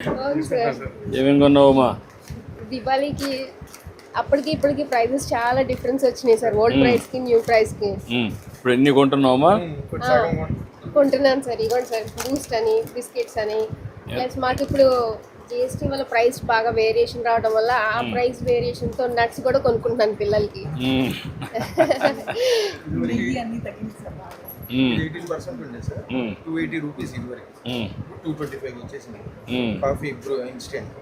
అవును సార్. ఏమేమి కొన్నావమ్మా దివాళీకి అప్పటికి ఇప్పటికి ప్రైజెస్ చాలా డిఫరెన్స్ వచ్చినాయి సార్. ఓల్డ్ ప్రైస్కి న్యూ ప్రైస్కి ఇప్పుడు ఎన్ని కొంటున్నావమ్మా ఆ, కొంటున్నాను సార్. ఇవ్వండి సార్. బూస్ట్ అని బిస్కెట్స్ అని. ప్లస్ మాకు ఇప్పుడు జిఎస్టీ వల్ల ప్రైస్ బాగా వేరియేషన్ రావడం వల్ల ఆ ప్రైస్ వేరియేషన్తో నట్స్ కూడా కొనుక్కుంటున్నాను పిల్లలకి. ఎయిటీన్ పర్సెంట్ ఉండే సార్. టూ ఎయిటీ రూపీస్ ఇదివరకు. టూ ట్వంటీ ఫైవ్ వచ్చేసింది కాఫీ బ్రూ ఇన్స్టెంట్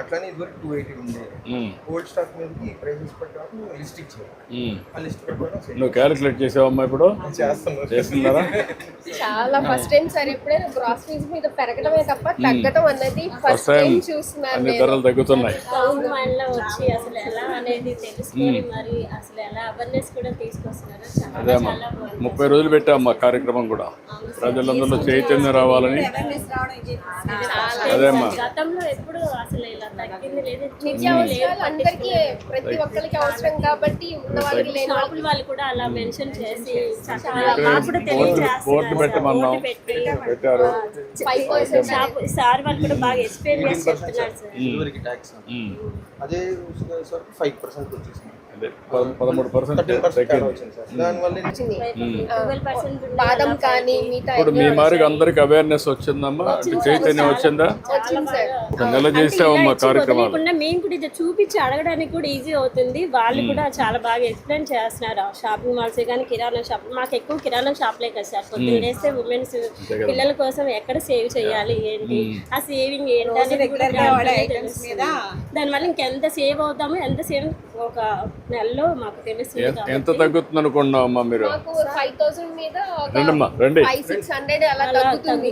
అట్లానే ఇదివరకు టూ ఎయిటీ ఉండేది. ఉమ్, ఓల్డ్ స్టాక్ మీదకి ప్రైజెస్ ప్రకారం లిస్ట్ ఇచ్చారు. ఆ లిస్ట్ ప్రకారం నువ్వు క్యాలిక్యులేట్ చేసావమ్మా ఇప్పుడు? చేస్తున్నారు చేస్తున్నారా? చాలా ఫస్ట్ టైం సార్ ఎప్పుడైనా గ్రాసరీస్ మీద పెరగడమే తప్ప తగ్గడం అన్నది ఫస్ట్ టైం చూస్తున్నాను అన్ని నేను. ధరలు తగ్గుతున్నాయి. టౌన్ మైండ్లో వచ్చి అసలు ఎలా అనేది తెలుసుకొని మరి అసలు ఎలా అవేర్నెస్ కూడా తీసుకొస్తున్నారు చాలా అదే అమ్మా. చాలా బాగుంది. ముప్పై రోజులు పెట్టామమ్మా కార్యక్రమం కూడా. ప్రజలందరిలో చైతన్యం రావాలని. అదే అమ్మా. గతంలో ఎప్పుడు అసలు ఇలా తగ్గింది లేదు. నిత్యావసరాలు అందరికీ ప్రతి ఒక్కరికి అవసరం కాబట్టి ఉన్న వాళ్ళకి లేని వాళ్ళకి షాపుల వాళ్ళు కూడా అలా మెన్షన్ చేసి చక్కగా మాకు కూడా తెలియజేస్తున్నారు బోర్డు పెట్టమన్నాం. పెట్టారు. సార్ వాళ్ళు కూడా బాగా ఎక్స్ప్లెయిన్ చేసి చెప్తున్నారు అదే ఫైవ్ పర్సెంట్ వచ్చేసింది. పదమూడు పర్సెంట్ దానివల్ల బాదం కానీ మిగతా ఇప్పుడు మీ మారికి అందరికి అవేర్నెస్ వచ్చిందమ్మా? అంటే చైతన్యం వచ్చిందా వచ్చింది? సార్. ఒక నెల చేసావమ్మా కార్యక్రమాలు. మేము కూడా ఇది చూపించి అడగడానికి కూడా ఈజీ అవుతుంది. వాళ్ళు కూడా చాలా బాగా ఎక్స్ప్లెయిన్ చేస్తున్నారు. షాపింగ్ మాల్స్ కానీ కిరాణా షాప్ మాకు ఎక్కువ కిరాణా షాప్లే కదా సార్. పొద్దున్న వేస్తే ఉమెన్స్ పిల్లల కోసం ఎక్కడ సేవ్ చేయాలి ఏంటి? ఆ సేవింగ్ ఏంటి అనేది కూడా దానివల్ల ఇంకెంత సేవ్ అవుతామో ఎంత సేవ్ ఒక నెలలో మాకు తెలుస్తుంది ఎంత- ఎంత తగ్గుతుంది అనుకున్నావమ్మా మీరు ఫైవ్ థౌసండ్ మీద రండమ్మా రండి. ఫైవ్ సిక్స్ హండ్రెడ్ అలా తగ్గుతుంది.